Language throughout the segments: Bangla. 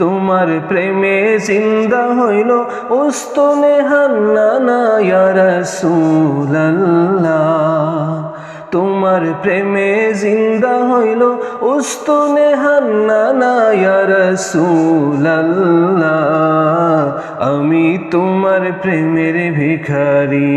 তোমার প্রেমে জিন্দা হইল উস্তনে তোমার প্রেমে জিন্দা হইল উস্তনে হান্না আমি তোমার প্রেমের ভিখারি।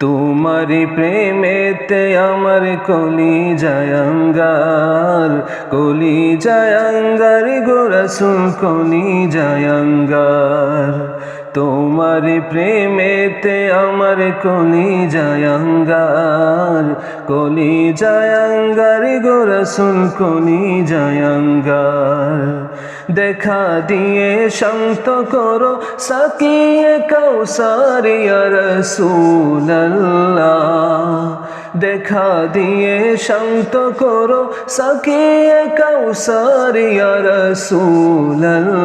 তোমার প্রেমেতে আমার কলি জায়ঙ্গার কলি জায়ঙ্গার গোরসুল কলি জায়ঙ্গার তোমার প্রেমেতে আমার কলি জায়ঙ্গার কলি জায়ঙ্গার গোরসুল কলি জায়ঙ্গার দেখা দিয়ে শান্ত করো, সাকিয়ে কৌসারিয়া রসুল্লাহ দেখা দিয়ে শান্ত করো, সাকিয়ে কৌসারিয়া রসুল্লাহ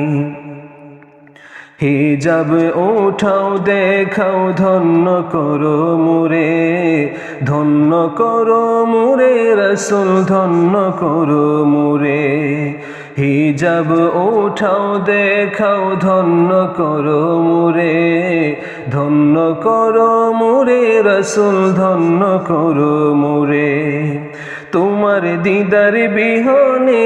হিজাব ওঠাও, দেখাও, ধন্য করো মুরে, ধন্য করো মুরে, রসুল ধন্য করো মুরে। হিজাব ওঠাও, দেখাও, ধন্য করো মুরে, ধন্য করো মুরে, রসুল ধন্য করো মুরে। তোমার দিদার বিহনে